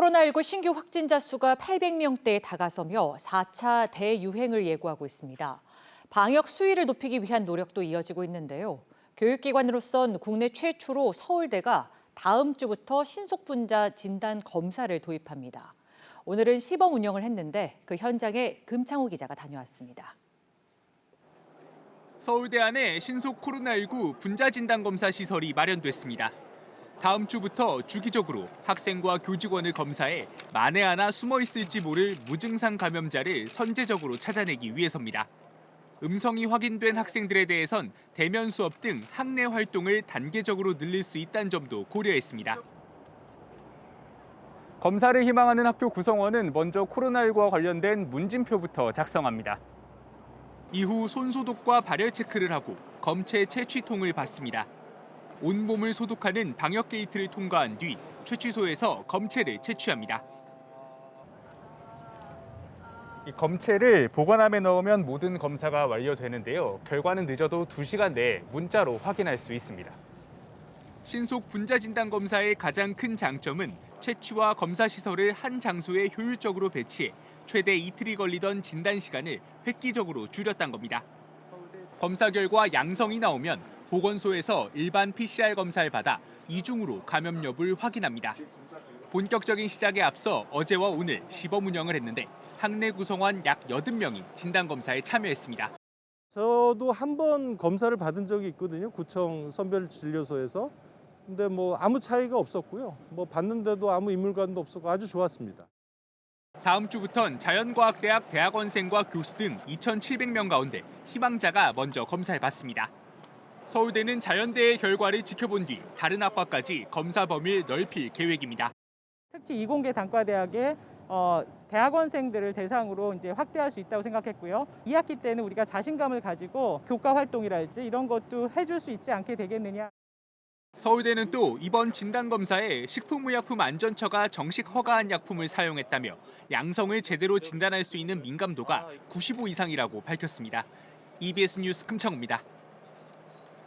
코로나19 신규 확진자 수가 800명대에 다가서며 4차 대유행을 예고하고 있습니다. 방역 수위를 높이기 위한 노력도 이어지고 있는데요. 교육기관으로선 국내 최초로 서울대가 다음 주부터 신속분자 진단 검사를 도입합니다. 오늘은 시범 운영을 했는데 그 현장에 금창호 기자가 다녀왔습니다. 서울대 안에 신속 코로나19 분자 진단 검사 시설이 마련됐습니다. 다음 주부터 주기적으로 학생과 교직원을 검사해 만에 하나 숨어 있을지 모를 무증상 감염자를 선제적으로 찾아내기 위해서입니다. 음성이 확인된 학생들에 대해선 대면 수업 등 학내 활동을 단계적으로 늘릴 수 있다는 점도 고려했습니다. 검사를 희망하는 학교 구성원은 먼저 코로나19와 관련된 문진표부터 작성합니다. 이후 손소독과 발열 체크를 하고 검체 채취통을 받습니다. 온몸을 소독하는 방역 게이트를 통과한 뒤 채취소에서 검체를 채취합니다. 이 검체를 보관함에 넣으면 모든 검사가 완료되는데요. 결과는 늦어도 2시간 내에 문자로 확인할 수 있습니다. 신속 분자 진단 검사의 가장 큰 장점은 채취와 검사 시설을 한 장소에 효율적으로 배치해 최대 이틀이 걸리던 진단 시간을 획기적으로 줄였다는 겁니다. 검사 결과 양성이 나오면 보건소에서 일반 PCR 검사를 받아 이중으로 감염 여부를 확인합니다. 본격적인 시작에 앞서 어제와 오늘 시범 운영을 했는데 학내 구성원 약 80명이 진단 검사에 참여했습니다. 저도 한 번 검사를 받은 적이 있거든요. 구청 선별진료소에서. 근데 뭐 아무 차이가 없었고요. 뭐 받는데도 아무 인물관도 없었고 아주 좋았습니다. 다음 주부턴 자연과학대학 대학원생과 교수 등 2,700명 가운데 희망자가 먼저 검사를 받습니다. 서울대는 자연대의 결과를 지켜본 뒤 다른 학과까지 검사 범위를 넓힐 계획입니다. 특히 이공계 단과대학의 어, 대학원생들을 대상으로 이제 확대할 수 있다고 생각했고요. 2학기 때는 우리가 자신감을 가지고 교과 활동이랄지 이런 것도 해줄 수 있지 않게 되겠느냐. 서울대는 또 이번 진단검사에 식품의약품 안전처가 정식 허가한 약품을 사용했다며 양성을 제대로 진단할 수 있는 민감도가 95 이상이라고 밝혔습니다. EBS 뉴스 금창우입니다.